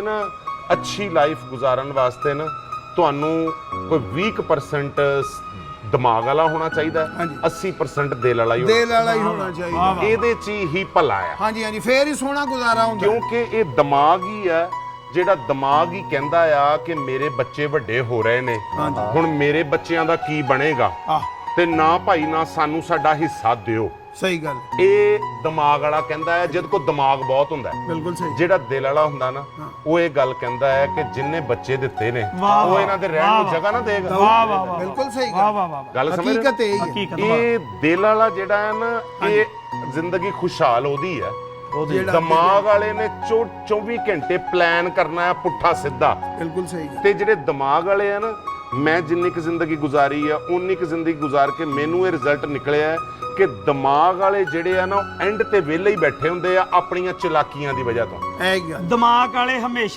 ਨਾ ਅੱਛੀ ਲਾਈਫ ਗੁਜ਼ਾਰਨ ਵਾਸਤੇ ਨਾ ਤੁਹਾਨੂੰ ਕੋਈ 20% ਸ- ਦਿਮਾਗ ਵਾਲਾ ਹੋਣਾ ਚਾਹੀਦਾ ਹੈ, ਹਾਂਜੀ। 80% ਦਿਲ ਵਾਲਾ ਹੀ ਹੋਣਾ ਦਿਲ ਵਾਲਾ ਹੀ ਹੋਣਾ ਚਾਹੀਦਾ। ਇਹਦੇ 'ਚ ਹੀ ਭਲਾ ਆ ਹਾਂਜੀ ਹਾਂਜੀ ਫੇਰ ਹੀ ਸੋਹਣਾ ਗੁਜ਼ਾਰਾ ਹੁੰਦਾ। ਕਿਉਂਕਿ ਇਹ ਦਿਮਾਗ ਹੀ ਆ ਜਿਹੜਾ ਦਿਮਾਗ ਹੀ ਕਹਿੰਦਾ ਆ ਕਿ ਮੇਰੇ ਬੱਚੇ ਵੱਡੇ ਹੋ ਰਹੇ ਨੇ। ਹਾਂਜੀ। ਹੁਣ ਮੇਰੇ ਬੱਚਿਆਂ ਦਾ ਕੀ ਬਣੇਗਾ? ਆਹ। ਤੇ ਨਾ ਭਾਈ ਨਾ ਸਾਨੂੰ ਸਾਡਾ ਹਿੱਸਾ ਦਿਓ। ਸਹੀ ਗੱਲ ਇਹ ਦਿਮਾਗ ਵਾਲਾ ਕਹਿੰਦਾ ਹੈ ਜਦ ਕੋ ਦਿਮਾਗ ਬਹੁਤ ਹੁੰਦਾ ਹੈ। ਬਿਲਕੁਲ ਸਹੀ। ਜਿਹੜਾ ਦਿਲ ਵਾਲਾ ਹੁੰਦਾ ਨਾ ਉਹ ਇਹ ਗੱਲ ਕਹਿੰਦਾ ਹੈ ਕਿ ਜਿੰਨੇ ਬੱਚੇ ਦਿੱਤੇ ਨੇ ਵਾਹ, ਉਹ ਇਹਨਾਂ ਦੇ ਰਹਿਣ ਵਾਹ, ਨੂੰ ਜਗ੍ਹਾ ਨਾ ਦੇਗਾ। ਵਾਹ ਵਾਹ ਵਾਹ ਬਿਲਕੁਲ ਸਹੀ ਵਾਹ ਗੱਲ ਵਾਹ ਵਾਹ। ਗੱਲ ਸਮਝ ਰਹੇ ਹੋ? ਹਕੀਕਤ ਇਹ ਹੀ ਹੈ। ਹਕੀਕਤ ਇਹ ਦਿਲ ਵਾਲਾ ਜਿਹੜਾ ਹੈ ਨਾ ਇਹ ਜ਼ਿੰਦਗੀ ਖੁਸ਼ਹਾਲ ਉਹਦੀ ਹੈ। ਜਿਹੜਾ ਦਿਮਾਗ ਵਾਲੇ ਨੇ ਚੌ- 24 ਘੰਟੇ ਪਲਾਨ ਕਰਨਾ ਹੈ ਪੁੱਠਾ ਸਿੱਧਾ। ਬਿਲਕੁਲ ਸਹੀ ਗੱਲ। ਤੇ ਜਿਹੜੇ ਦਿਮਾਗ ਵਾਲੇ ਆ ਨਾ ਮੈਂ ਜਿੰਨੀ ਕੁ ਜ਼ਿੰਦਗੀ ਗੁਜ਼ਾਰੀ ਆ ਉਨੀ ਕੁ ਜ਼ਿੰਦਗੀ ਗੁਜ਼ਾਰ ਕੇ ਮੈਨੂੰ ਇਹ ਰਿਜ਼ਲਟ ਨਿਕਲਿਆ ਹੈ ਕਿ ਦਿਮਾਗ ਵਾਲੇ ਜਿਹੜੇ ਆ ਨਾ ਐਂਡ ਤੇ ਵਿਹਲੇ ਹੀ ਬੈਠੇ ਹੁੰਦੇ ਆ ਆਪਣੀਆਂ ਚਲਾਕੀਆਂ ਦੀ ਵਜ੍ਹਾ ਤੋਂ। ਇਹ ਗੱਲ। ਦਿਮਾਗ ਵਾਲੇ ਹਮੇਸ਼ਾ